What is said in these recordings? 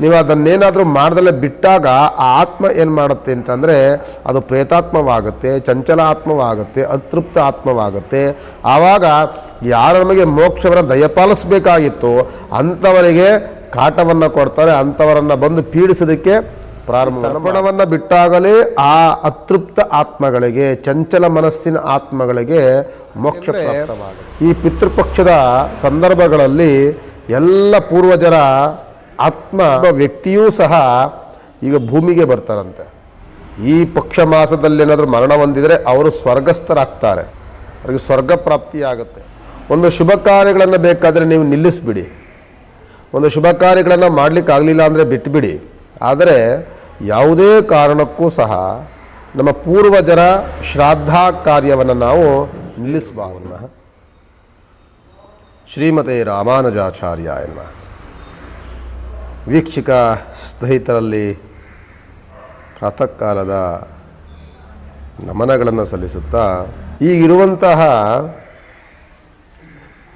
ನೀವು ಅದನ್ನೇನಾದರೂ ಮಾಡ್ದಲ್ಲೇ ಬಿಟ್ಟಾಗ ಆ ಆತ್ಮ ಏನು ಮಾಡುತ್ತೆ ಅಂತಂದರೆ ಅದು ಪ್ರೇತಾತ್ಮವಾಗುತ್ತೆ ಚಂಚಲ ಆತ್ಮವಾಗುತ್ತೆ ಅತೃಪ್ತ ಆತ್ಮವಾಗುತ್ತೆ ಆವಾಗ ಯಾರು ನಮಗೆ ಮೋಕ್ಷವನ್ನು ದಯಪಾಲಿಸಬೇಕಾಗಿತ್ತು ಅಂಥವರಿಗೆ ಕಾಟವನ್ನು ಕೊಡ್ತಾರೆ ಅಂಥವರನ್ನು ಬಂದು ಪೀಡಿಸೋದಕ್ಕೆ ಪ್ರಾರಂಭ ಅರ್ಪಣವನ್ನು ಬಿಟ್ಟಾಗಲೇ ಆ ಅತೃಪ್ತ ಆತ್ಮಗಳಿಗೆ ಚಂಚಲ ಮನಸ್ಸಿನ ಆತ್ಮಗಳಿಗೆ ಮೋಕ್ಷ ಈ ಪಿತೃಪಕ್ಷದ ಸಂದರ್ಭಗಳಲ್ಲಿ ಎಲ್ಲ ಪೂರ್ವಜರ ಆತ್ಮ ವ್ಯಕ್ತಿಯೂ ಸಹ ಈಗ ಭೂಮಿಗೆ ಬರ್ತಾರಂತೆ. ಈ ಪಕ್ಷ ಮಾಸದಲ್ಲಿ ಏನಾದರೂ ಮರಣ ಹೊಂದಿದರೆ ಅವರು ಸ್ವರ್ಗಸ್ಥರಾಗ್ತಾರೆ. ಅವರಿಗೆ ಸ್ವರ್ಗ ಪ್ರಾಪ್ತಿಯಾಗುತ್ತೆ ಒಂದು ಶುಭ ಕಾರ್ಯಗಳನ್ನು ಬೇಕಾದರೆ ನೀವು ನಿಲ್ಲಿಸ್ಬಿಡಿ. ಒಂದು ಶುಭ ಕಾರ್ಯಗಳನ್ನು ಮಾಡಲಿಕ್ಕೆ ಆಗಲಿಲ್ಲ ಅಂದರೆ ಬಿಟ್ಟುಬಿಡಿ ಆದರೆ ಯಾವುದೇ ಕಾರಣಕ್ಕೂ ಸಹ ನಮ್ಮ ಪೂರ್ವಜರ ಶ್ರಾದ್ದ ಕಾರ್ಯವನ್ನು ನಾವು ನಿಲ್ಲಿಸಬಾರದು. ಶ್ರೀಮತೆ ರಾಮಾನುಜಾಚಾರ್ಯ ಎನ್ನುವ ವೀಕ್ಷಕ ಸ್ನೇಹಿತರಲ್ಲಿ ಪ್ರಾತಃ ಕಾಲದ ನಮನಗಳನ್ನು ಸಲ್ಲಿಸುತ್ತಾ ಈಗಿರುವಂತಹ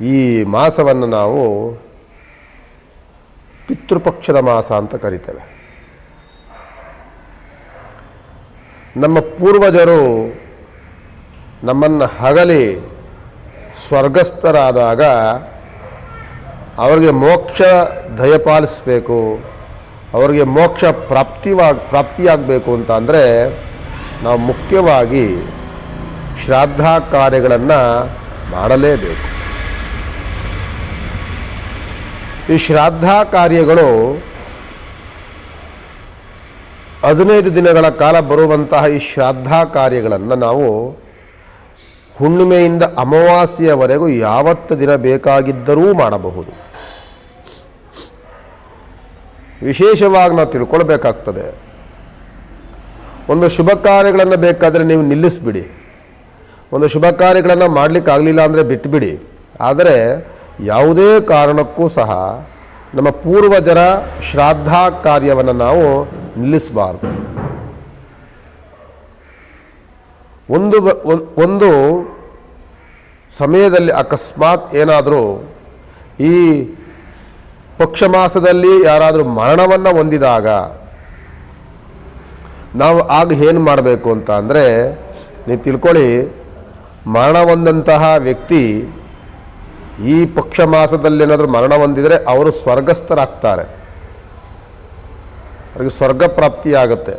ಈ ಮಾಸವನ್ನು ನಾವು ಪಿತೃಪಕ್ಷದ ಮಾಸ ಅಂತ ಕರಿತೇವೆ. ನಮ್ಮ ಪೂರ್ವಜರು ನಮ್ಮನ್ನು ಹಗಲಿ ಸ್ವರ್ಗಸ್ಥರಾದಾಗ ಅವರಿಗೆ ಮೋಕ್ಷ ದಯಪಾಲಿಸಬೇಕು ಅವರಿಗೆ ಮೋಕ್ಷ ಪ್ರಾಪ್ತಿವಾ, ಪ್ರಾಪ್ತಿಯಾಗಬೇಕು ಅಂತ ಅಂದರೆ ನಾವು ಮುಖ್ಯವಾಗಿ ಶ್ರಾದ್ದ ಕಾರ್ಯಗಳನ್ನು ಮಾಡಲೇಬೇಕು. ಈ ಶ್ರಾದ್ದ ಕಾರ್ಯಗಳು ಹದಿನೈದು ದಿನಗಳ ಕಾಲ ಬರುವಂತಹ ಈ ಶ್ರಾದ್ದ ಕಾರ್ಯಗಳನ್ನು ನಾವು ಹುಣ್ಣಿಮೆಯಿಂದ ಅಮಾವಾಸ್ಯೆಯವರೆಗೂ ಯಾವತ್ತು ದಿನ ಬೇಕಾಗಿದ್ದರೂ ಮಾಡಬಹುದು. ವಿಶೇಷವಾಗಿ ನಾವು ತಿಳ್ಕೊಳ್ಬೇಕಾಗ್ತದೆ. ಒಂದು ಶುಭ ಕಾರ್ಯಗಳನ್ನು ಬೇಕಾದರೆ ನೀವು ನಿಲ್ಲಿಸ್ಬಿಡಿ. ಒಂದು ಶುಭ ಕಾರ್ಯಗಳನ್ನು ಮಾಡಲಿಕ್ಕೆ ಆಗಲಿಲ್ಲ ಅಂದರೆ ಬಿಟ್ಟುಬಿಡಿ ಆದರೆ ಯಾವುದೇ ಕಾರಣಕ್ಕೂ ಸಹ ನಮ್ಮ ಪೂರ್ವಜರ ಶ್ರಾದ್ದ ಕಾರ್ಯವನ್ನು ನಾವು ನಿಲ್ಲಿಸಬಾರ್ದು. ಒಂದು ಒಂದು ಸಮಯದಲ್ಲಿ ಅಕಸ್ಮಾತ್ ಏನಾದರೂ ಈ ಪಕ್ಷ ಮಾಸದಲ್ಲಿ ಯಾರಾದರೂ ಮರಣವನ್ನು ಹೊಂದಿದಾಗ ನಾವು ಆಗ ಏನು ಮಾಡಬೇಕು ಅಂತ ಅಂದರೆ ನೀವು ತಿಳ್ಕೊಳ್ಳಿ, ಮರಣ ಹೊಂದಂತಹ ವ್ಯಕ್ತಿ ಈ ಪಕ್ಷ ಮಾಸದಲ್ಲಿ ಏನಾದರೂ ಮರಣ ಹೊಂದಿದರೆ ಅವರು ಸ್ವರ್ಗಸ್ಥರಾಗ್ತಾರೆ. ಅವರಿಗೆ ಸ್ವರ್ಗ ಪ್ರಾಪ್ತಿಯಾಗುತ್ತೆ.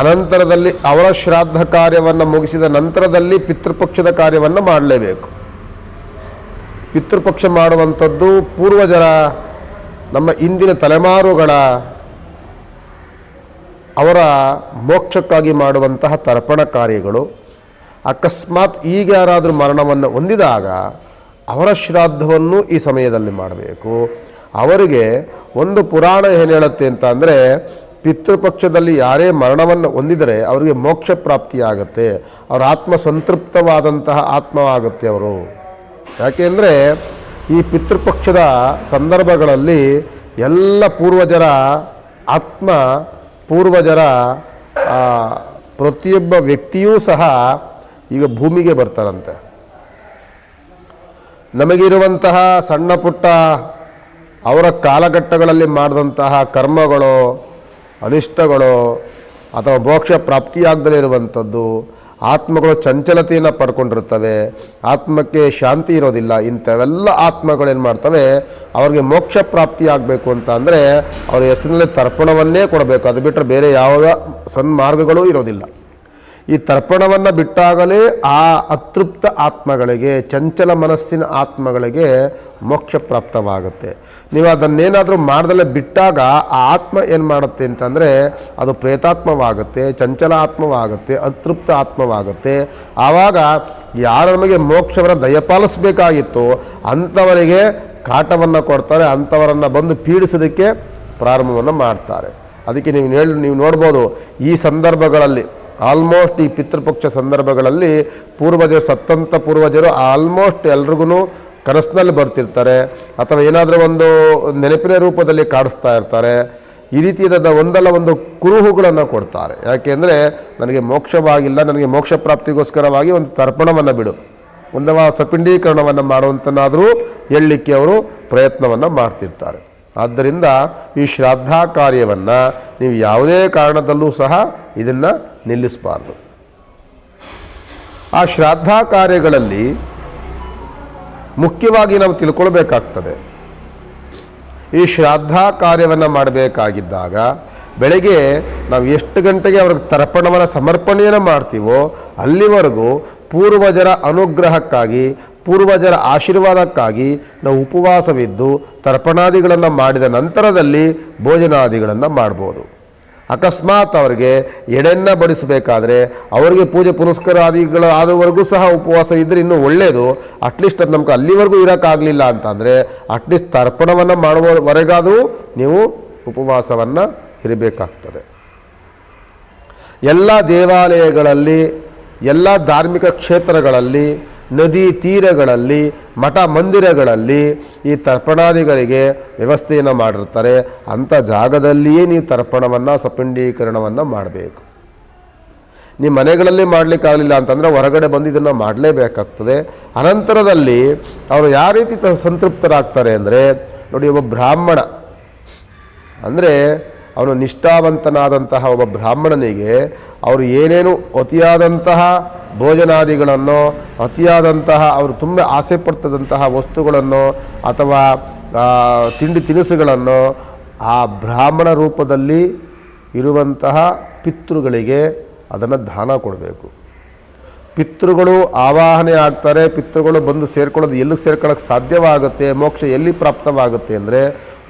ಅನಂತರದಲ್ಲಿ ಅವರ ಶ್ರಾದ್ದ ಕಾರ್ಯವನ್ನು ಮುಗಿಸಿದ ನಂತರದಲ್ಲಿ ಪಿತೃಪಕ್ಷದ ಕಾರ್ಯವನ್ನು ಮಾಡಲೇಬೇಕು. ಪಿತೃಪಕ್ಷ ಮಾಡುವಂಥದ್ದು ಪೂರ್ವಜರ, ನಮ್ಮ ಇಂದಿನ ತಲೆಮಾರುಗಳ ಅವರ ಮೋಕ್ಷಕ್ಕಾಗಿ ಮಾಡುವಂತಹ ತರ್ಪಣ ಕಾರ್ಯಗಳು. ಅಕಸ್ಮಾತ್ ಈಗ ಯಾರಾದರೂ ಮರಣವನ್ನು ಹೊಂದಿದಾಗ ಅವರ ಶ್ರಾದ್ದವನ್ನು ಈ ಸಮಯದಲ್ಲಿ ಮಾಡಬೇಕು. ಅವರಿಗೆ ಒಂದು ಪುರಾಣ ಏನು ಹೇಳುತ್ತೆ ಅಂತ ಅಂದರೆ ಪಿತೃಪಕ್ಷದಲ್ಲಿ ಯಾರೇ ಮರಣವನ್ನು ಹೊಂದಿದರೆ ಅವರಿಗೆ ಮೋಕ್ಷ ಪ್ರಾಪ್ತಿಯಾಗತ್ತೆ. ಅವರ ಆತ್ಮ ಸಂತೃಪ್ತವಾದಂತಹ ಆತ್ಮವಾಗುತ್ತೆ ಅವರು. ಯಾಕೆಂದರೆ ಈ ಪಿತೃಪಕ್ಷದ ಸಂದರ್ಭಗಳಲ್ಲಿ ಎಲ್ಲ ಪೂರ್ವಜರ ಆತ್ಮ, ಪೂರ್ವಜರ ಪ್ರತಿಯೊಬ್ಬ ವ್ಯಕ್ತಿಯೂ ಸಹ ಈಗ ಭೂಮಿಗೆ ಬರ್ತಾರಂತೆ. ನಮಗಿರುವಂತಹ ಸಣ್ಣ ಪುಟ್ಟ ಅವರ ಕಾಲಘಟ್ಟಗಳಲ್ಲಿ ಮಾಡಿದಂತಹ ಕರ್ಮಗಳು ಅನಿಷ್ಟಗಳು ಅಥವಾ ಮೋಕ್ಷ ಪ್ರಾಪ್ತಿಯಾಗದಲೇ ಇರುವಂಥದ್ದು ಆತ್ಮಗಳು ಚಂಚಲತೆಯನ್ನು ಪಡ್ಕೊಂಡಿರ್ತವೆ ಆತ್ಮಕ್ಕೆ ಶಾಂತಿ ಇರೋದಿಲ್ಲ, ಇಂಥವೆಲ್ಲ ಆತ್ಮಗಳೇನು ಮಾಡ್ತವೆ, ಅವ್ರಿಗೆ ಮೋಕ್ಷ ಪ್ರಾಪ್ತಿಯಾಗಬೇಕು ಅಂತ ಅಂದರೆ ಅವ್ರ ಹೆಸರಿನಲ್ಲಿ ತರ್ಪಣವನ್ನೇ ಕೊಡಬೇಕು. ಅದು ಬಿಟ್ಟರೆ ಬೇರೆ ಯಾವುದೇ ಸನ್ಮಾರ್ಗಗಳೂ ಇರೋದಿಲ್ಲ. ಈ ತರ್ಪಣವನ್ನು ಬಿಟ್ಟಾಗಲೇ ಆ ಅತೃಪ್ತ ಆತ್ಮಗಳಿಗೆ, ಚಂಚಲ ಮನಸ್ಸಿನ ಆತ್ಮಗಳಿಗೆ ಮೋಕ್ಷ ಪ್ರಾಪ್ತವಾಗುತ್ತೆ. ನೀವು ಅದನ್ನೇನಾದರೂ ಮಾಡ್ದಲ್ಲೇ ಬಿಟ್ಟಾಗ ಆ ಆತ್ಮ ಏನು ಮಾಡುತ್ತೆ ಅಂತಂದರೆ ಅದು ಪ್ರೇತಾತ್ಮವಾಗುತ್ತೆ, ಚಂಚಲ ಆತ್ಮವಾಗುತ್ತೆ, ಅತೃಪ್ತ ಆತ್ಮವಾಗುತ್ತೆ. ಆವಾಗ ಯಾರು ನಮಗೆ ಮೋಕ್ಷವನ್ನು ದಯಪಾಲಿಸಬೇಕಾಗಿತ್ತು ಅಂಥವರಿಗೆ ಕಾಟವನ್ನು ಕೊಡ್ತಾರೆ, ಅಂಥವರನ್ನು ಬಂದು ಪೀಡಿಸೋದಕ್ಕೆ ಪ್ರಾರಂಭವನ್ನು ಮಾಡ್ತಾರೆ. ಅದಕ್ಕೆ ನೀವು ಹೇಳಿ, ನೀವು ನೋಡ್ಬೋದು ಈ ಸಂದರ್ಭಗಳಲ್ಲಿ ಆಲ್ಮೋಸ್ಟ್ ಈ ಪಿತೃಪಕ್ಷ ಸಂದರ್ಭಗಳಲ್ಲಿ ಪೂರ್ವಜರು, ಸತ್ತಂತ ಪೂರ್ವಜರು ಆಲ್ಮೋಸ್ಟ್ ಎಲ್ರಿಗೂ ಕನಸಿನಲ್ಲಿ ಬರ್ತಿರ್ತಾರೆ. ಅಥವಾ ಏನಾದರೂ ಒಂದು ನೆನಪಿನ ರೂಪದಲ್ಲಿ ಕಾಡಿಸ್ತಾ ಇರ್ತಾರೆ. ಈ ರೀತಿಯಾದ ಒಂದಲ್ಲ ಒಂದು ಕುರುಹುಗಳನ್ನು ಕೊಡ್ತಾರೆ. ಯಾಕೆಂದರೆ ನನಗೆ ಮೋಕ್ಷವಾಗಿಲ್ಲ, ನನಗೆ ಮೋಕ್ಷ ಪ್ರಾಪ್ತಿಗೋಸ್ಕರವಾಗಿ ಒಂದು ತರ್ಪಣವನ್ನು ಬಿಡು. ಒಂದು ಸಪಿಂಡೀಕರಣವನ್ನು ಮಾಡುವಂತನಾದರೂ ಹೇಳಲಿಕ್ಕೆ ಅವರು ಪ್ರಯತ್ನವನ್ನು ಮಾಡ್ತಿರ್ತಾರೆ. ಆದ್ದರಿಂದ ಈ ಶ್ರಾದ್ದ ಕಾರ್ಯವನ್ನು ನೀವು ಯಾವುದೇ ಕಾರಣದಲ್ಲೂ ಸಹ ಇದನ್ನು ನಿಲ್ಲಿಸಬಾರ್ದು. ಆ ಶ್ರಾದ್ದ ಕಾರ್ಯಗಳಲ್ಲಿ ಮುಖ್ಯವಾಗಿ ನಾವು ತಿಳ್ಕೊಳ್ಬೇಕಾಗ್ತದೆ. ಈ ಶ್ರಾದ್ದ ಕಾರ್ಯವನ್ನು ಮಾಡಬೇಕಾಗಿದ್ದಾಗ ಬೆಳಗ್ಗೆ ನಾವು ಎಷ್ಟು ಗಂಟೆಗೆ ಅವ್ರಿಗೆ ತರ್ಪಣವನ್ನು, ಸಮರ್ಪಣೆಯನ್ನು ಮಾಡ್ತೀವೋ ಅಲ್ಲಿವರೆಗೂ ಪೂರ್ವಜರ ಅನುಗ್ರಹಕ್ಕಾಗಿ, ಪೂರ್ವಜರ ಆಶೀರ್ವಾದಕ್ಕಾಗಿ ನಾವು ಉಪವಾಸವಿದ್ದು ತರ್ಪಣಾದಿಗಳನ್ನು ಮಾಡಿದ ನಂತರದಲ್ಲಿ ಭೋಜನಾದಿಗಳನ್ನು ಮಾಡ್ಬೋದು. ಅಕಸ್ಮಾತ್ ಅವರಿಗೆ ಎಡೆನ್ನ ಬಡಿಸಬೇಕಾದ್ರೆ ಅವರಿಗೆ ಪೂಜೆ ಪುನಸ್ಕಾರ ಆದಿಗಳ ಆದವರೆಗೂ ಸಹ ಉಪವಾಸ ಇದ್ದರೆ ಇನ್ನೂ ಒಳ್ಳೆಯದು ಅಟ್ಲೀಸ್ಟ್ ಅದು ನಮ್ಗೆ ಅಲ್ಲಿವರೆಗೂ ಇರೋಕ್ಕಾಗಲಿಲ್ಲ ಅಂತಂದರೆ ಅಟ್ಲೀಸ್ಟ್ ತರ್ಪಣವನ್ನು ಮಾಡುವವರೆಗಾದರೂ ನೀವು ಉಪವಾಸವನ್ನು ಇರಬೇಕಾಗ್ತದೆ. ಎಲ್ಲ ದೇವಾಲಯಗಳಲ್ಲಿ, ಎಲ್ಲ ಧಾರ್ಮಿಕ ಕ್ಷೇತ್ರಗಳಲ್ಲಿ ನದಿ ತೀರಗಳಲ್ಲಿ, ಮಠ ಮಂದಿರಗಳಲ್ಲಿ ಈ ತರ್ಪಣಾದಿಗಳಿಗೆ ವ್ಯವಸ್ಥೆಯನ್ನು ಮಾಡಿರ್ತಾರೆ. ಅಂಥ ಜಾಗದಲ್ಲಿಯೇ ನೀವು ತರ್ಪಣವನ್ನು, ಸಪಿಂಡೀಕರಣವನ್ನು ಮಾಡಬೇಕು. ನಿಮ್ಮ ಮನೆಗಳಲ್ಲಿ ಮಾಡಲಿಕ್ಕಾಗಲಿಲ್ಲ ಅಂತಂದರೆ ಹೊರಗಡೆ ಬಂದು ಇದನ್ನು ಮಾಡಲೇಬೇಕಾಗ್ತದೆ. ಅನಂತರದಲ್ಲಿ ಅವರು ಯಾವ ರೀತಿ ಸಂತೃಪ್ತರಾಗ್ತಾರೆ ಅಂದರೆ, ನೋಡಿ ಒಬ್ಬ ಬ್ರಾಹ್ಮಣ, ಅಂದರೆ ಅವನು ನಿಷ್ಠಾವಂತನಾದಂತಹ ಒಬ್ಬ ಬ್ರಾಹ್ಮಣನಿಗೆ ಅವರು ಏನೇನು ಅತಿಯಾದಂತಹ ಭೋಜನಾದಿಗಳನ್ನು, ಅತಿಯಾದಂತಹ ಅವರು ತುಂಬ ಆಸೆ ಪಡ್ತದಂತಹ ವಸ್ತುಗಳನ್ನು ಅಥವಾ ತಿಂಡಿ ತಿನಿಸುಗಳನ್ನು ಆ ಬ್ರಾಹ್ಮಣ ರೂಪದಲ್ಲಿ ಇರುವಂತಹ ಪಿತೃಗಳಿಗೆ ಅದನ್ನು ದಾನ ಕೊಡಬೇಕು. ಪಿತೃಗಳು ಆವಾಹನೆ ಆಗ್ತಾರೆ, ಪಿತೃಗಳು ಬಂದು ಸೇರ್ಕೊಳ್ಳೋದು ಎಲ್ಲಿ ಸೇರ್ಕೊಳ್ಳೋಕ್ಕೆ ಸಾಧ್ಯವಾಗುತ್ತೆ, ಮೋಕ್ಷ ಎಲ್ಲಿ ಪ್ರಾಪ್ತವಾಗುತ್ತೆ ಅಂದರೆ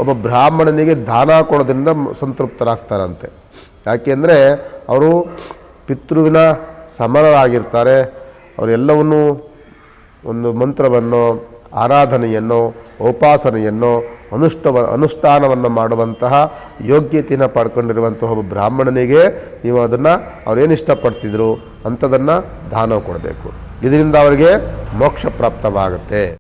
ಒಬ್ಬ ಬ್ರಾಹ್ಮಣನಿಗೆ ದಾನ ಕೊಡೋದ್ರಿಂದ ಸಂತೃಪ್ತರಾಗ್ತಾರಂತೆ. ಯಾಕೆಂದರೆ ಅವರು ಪಿತೃವಿನ ಸಮರರಾಗಿರ್ತಾರೆ, ಅವರೆಲ್ಲವನ್ನೂ ಒಂದು ಮಂತ್ರವನ್ನು ಆರಾಧನೆಯನ್ನು, ಉಪಾಸನೆಯನ್ನು, ಅನುಷ್ಠವ, ಅನುಷ್ಠಾನವನ್ನು ಮಾಡುವಂತಹ ಯೋಗ್ಯತೆಯನ್ನು ಪಡ್ಕೊಂಡಿರುವಂತಹ ಒಬ್ಬ ಬ್ರಾಹ್ಮಣನಿಗೆ ನೀವು ಅದನ್ನು ಅವ್ರೇನು ಇಷ್ಟಪಡ್ತಿದ್ರು ಅಂಥದನ್ನು ದಾನ ಕೊಡಬೇಕು. ಇದರಿಂದ ಅವರಿಗೆ ಮೋಕ್ಷ ಪ್ರಾಪ್ತವಾಗುತ್ತೆ.